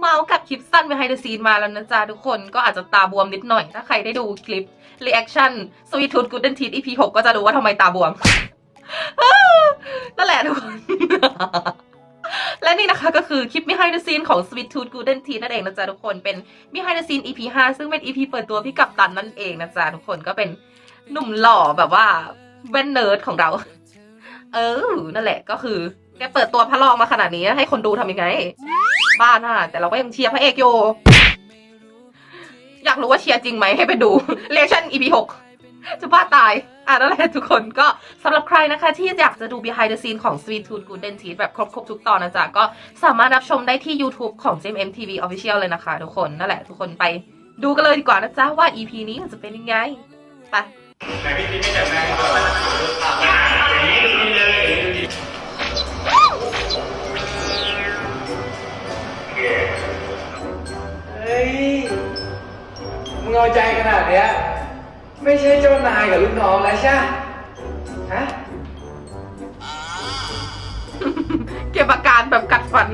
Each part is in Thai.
เมาส์กับคลิปสั้น behind the scene มาแล้วนะจ๊ะทุกคนก็อาจจะตาบวมนิดหน่อย ถ้าใครได้ดูคลิป reaction Sweet Tooth Golden Teeth EP 6ก็จะรู้ว่าทำไมตาบวมนั่นแหละทุกคน และนี่นะคะก็คือคลิป behind the scene ของ Sweet Tooth Golden Teeth นั่นเองนะจ๊ะทุกคนเป็น behind the scene EP 5ซึ่งเป็น EP เปิดตัวพี่กัปตันนั่นเองนะจ๊ะทุกคนก็เป็นหนุ่มหล่อแบบว่าแว่นเนิร์ดของเรา เออ นั่นแหละก็คือแกเปิดตัวพระรองมาขนาดนี้ให้คนดูทำยังไง บ้าน่ะแต่เราก็ยังเชียร์พระเอกอยู่อยากรู้ว่าเชียร์จริงไหมให้ไปดูเ e ชั่น EP 6จะบ้าตาย อะนั่นแหละทุกคนก็สำหรับใครนะคะ ที่อยากจะดู behind the scene ของ Sweet Tooth Golden Teeth แบบครบๆทุกตอนนะจ๊ะ ก็สามารถรับชมได้ที่ YouTube ของ JMM TV Official เลยนะคะทุกคนนั่นแหละทุกคนไปดูกันเลยดีกว่านะจ๊ะ ว่า EP นี้มันจะเป็นยังไง ไป งเอาใจขนาดเนี้ย ไม่ใช่เจ้านายกับลูกน้องแล้วใช่ปะฮะ เก็บอาการแบบกัดฟัน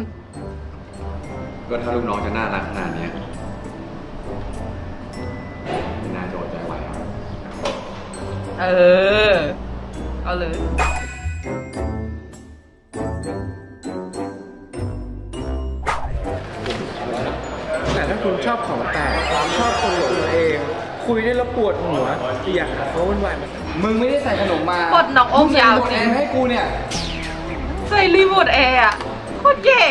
ก็ถ้าลูกน้องจะน่ารักขนาดเนี้ยไม่น่าจะอดใจไหวหรอก เออ เอาเลย คุยได้แล้วปวดหัวอยากหาเขาวุ่นวายมามึงไม่ได้ใส่ขนมมาปลดน้องโอมยาวจริง มึใส่หมวกแอร์ให้กูเนี่ย ใส่รีโมทแอร์อะโคตรแย่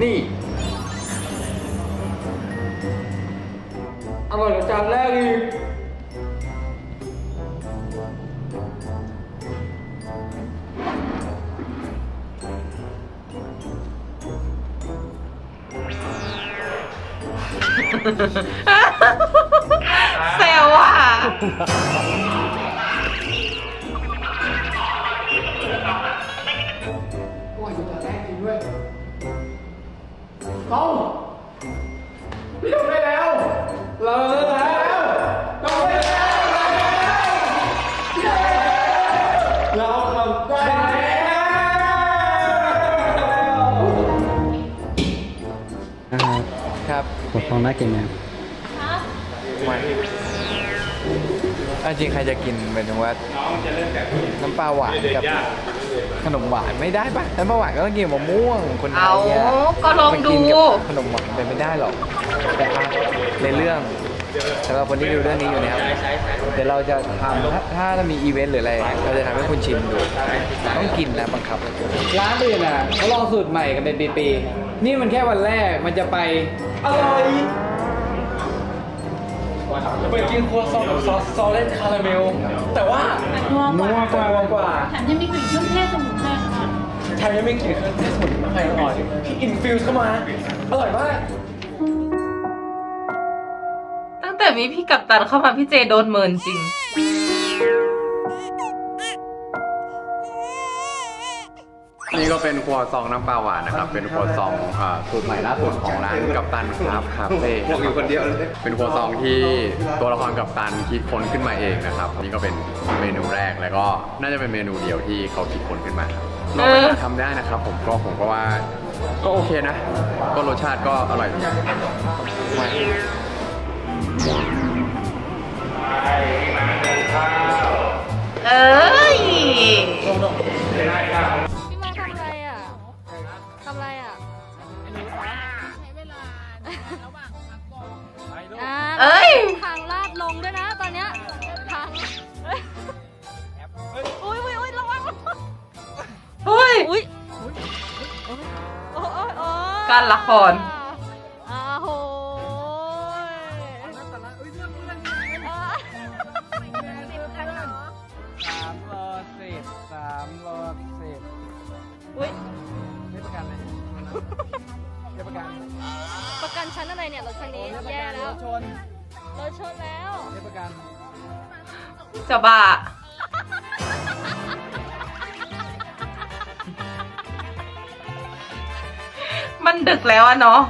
นนี่ อร่อยกว่าจานแรกอีกเซลอะโอ้ยดูจานแรกจริงด้วย ต้องพี่ทำได้แล้วเราเลิกแล้วทำได้แล้วเราทำได้แล้วครับปกครองน่ากินไหมไม่อะจริงใครจะกินหมายถึงว่าน้ำปลาหวานกับ ขนมหวานไม่ได้ปะน้ำปลาหวานก็ต้องกินกับมะม่วงคนไทเอายอะก็ลองดู มันกินกับขนมหวานเป็นไม่ได้หรอกแต่อะในเรื่องสำหรับคนที่ดูเรื่องนี้อยู่นะครับเดี๋ยวเราจะทำถ้าถ้าเรามีอีเวนต์หรืออะไรเราจะทำให้คุณชิมดูต้องกินนะบังคับ ร้านอื่นอะเขาลองสูตรใหม่กันเป็นปีๆนี่มันแค่วันแรกมันจะไปอร่อย ไปกินครัวซองกับซอสซอสเลนคาราเมล แต่ว่านัวกว่ากว่าแถมยังมีกลิ่นเครื่องเทศสมุนไพรค่ะแถมยังมีกลิ่นเครื่องเทศสมุนไพรอร่อยที่อินฟิวส์เข้ามา อร่อยมากตั้งแต่มีพี่กัปตันเข้ามาพี่เจโดนเมินจริง นี่ก็เป็นครัวซองน้ำปลาหวานนะครับ เป็นครัวซองอ่าสูตรใหม่ล่าสุดของร้านกัปตันครับคาเฟ่บอกอยู่คนเดียวเลย เป็นครัวซองที่ตัวละครกัปตันคิดค้นขึ้นมาเองนะครับ นี่ก็เป็นเมนูแรกแล้วก็น่าจะเป็นเมนูเดียวที่เขาคิดค้นขึ้นมาครับลองไปหาทำได้นะครับ ผมก็ผมก็ว่าก็โอเคนะ ก็รสชาติก็อร่อย การละครอ้าโหยอ่าสามโลสิบสามโลสิบอุ้ยไม่ประกันเลยไม่ประกันประกันชั้นอะไรเนี่ยรถคันนี้แย่แล้วชนรถชนแล้วเทศประกันจะบ้า มันดึกแล้วอะเนาะ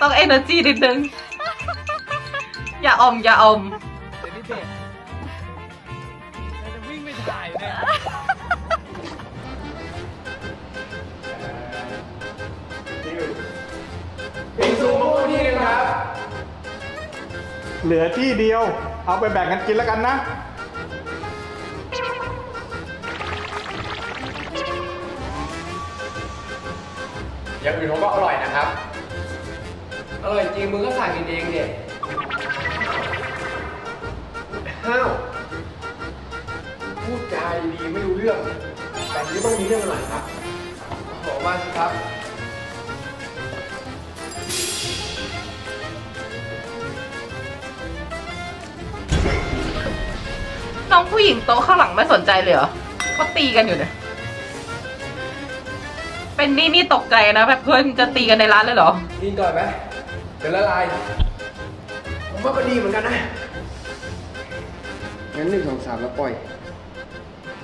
ต้องเอเนอร์จีนิดนึง อย่าอม อย่าอมเดี๋ยวนี้เด็กจะวิ่งไปถ่ายเนี่ยเหลือที่เดียว เอาไปแบ่งกันกินแล้วกันนะ อย่างอื่นผมก็อร่อยนะครับ อร่อยจริงมึงก็สั่งกินเองเด็ห้าวพูดจาดีไม่รู้เรื่อง แต่นี้ต้องมีเรื่องหน่อยครับบอกว่าสิครับน้องผู้หญิงโต๊ะข้างหลังไม่สนใจเลยเหรอเขาตีกันอยู่เนี่ย เป็นนี่นี่ตกใจนะแบบเพื่อนจะตีกันในร้านเลยเหรอ กินก่อนไหมเดี๋ยวละลายผมว่าก็ดีเหมือนกันนะ งั้นหนึ่งสองสามแล้วปล่อย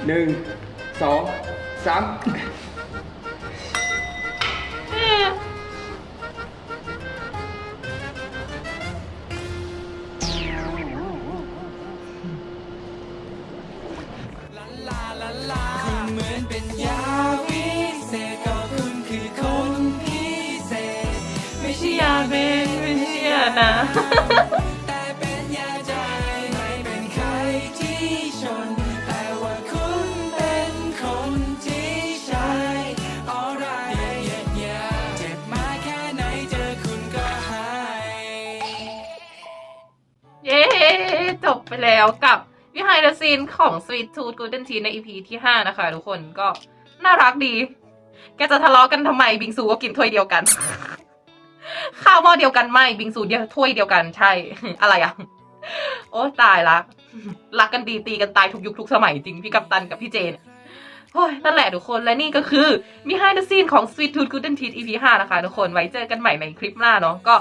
หนึ่งสองสาม นะ แต่เป็นยาใจไม่เป็นใครที่ชน แต่ว่าคุณเป็นคนที่ใช่อะไรเจ็บมาแค่ไหนเจอคุณก็หาย เย้ จบไปแล้วกับวิไฮเดอซีนของ Sweet Tooth Golden Tea ใน EP ที่ 5 นะคะทุกคนก็น่ารักดี แกจะทะเลาะกันทำไมบิงซูก็กินถ้วยเดียวกัน ข้าวหม้อเดียวกันไม่บิงซูเดียวถ้วยเดียวกันใช่ อะไรอะ โอ้ตายละ รักกันดีตีกันตายทุกยุคทุกสมัยจริงพี่กัปตันกับพี่เจนโอ้ยนั่นแหละทุกคนและนี่ก็คือ Behind the Scene ของ Sweet Tooth Golden Teeth EP 5นะคะทุกคนไว้เจอกันใหม่ในคลิปหน้าเนาะก็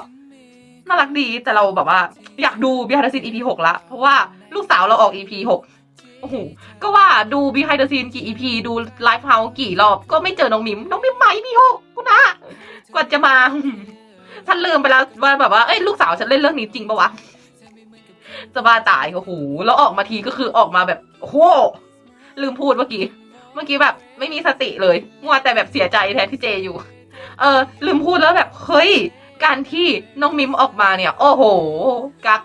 น่ารักดีแต่เราแบบว่า อยากดู Behind the Scene EP 6ละเพราะว่าลูกสาวเราออก EP 6โอ้โหก็ว่าดู Behind the Scene กี่ EP ดู Live House กี่รอบก็ไม่เจอน้องมิม น้องมิมไหม EP 6กูนะกว่าจะมา ฉันลืมไปแล้วว่าแบบว่าเอ้ยลูกสาวฉันเล่นเรื่องนี้จริงปะวะจะบ้าตายโอ้โหแล้วออกมาทีก็คือออกมาแบบโอ้โหลืมพูดเมื่อกี้ เมื่อกี้แบบ ไม่มีสติเลยมัวแต่แบบเสียใจแทนพี่เจอยู่ เออ ลืมพูดแล้วแบบเฮ้ยการที่น้องมิมออกมาเนี่ย โอ้โห กัก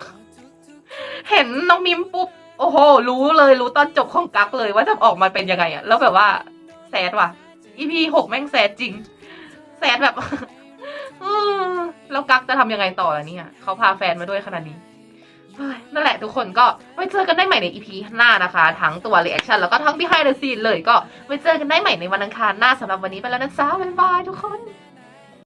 เห็นน้องมิมปุ๊บโอ้โห รู้เลยรู้ตอนจบของกักเลยว่าจะออกมาเป็นยังไงอะแล้วแบบว่าแซดว่ะ EP หกแม่งแซดจริงแซดแบบ แล้วกักจะทำยังไงต่อล่ะเนี่ยเขาพาแฟนมาด้วยขนาดนี้เฮ้ยนั่นแหละทุกคนก็ไว้เจอกันได้ใหม่ในอีพีหน้านะคะ ทั้งตัวรีแอคชั่นแล้วก็ทั้ง behind the scene เลยก็ไว้เจอกันได้ใหม่ในวันอังคารหน้าสำหรับวันนี้ไปแล้วนะจ๊ะบ๊ายบายทุกคน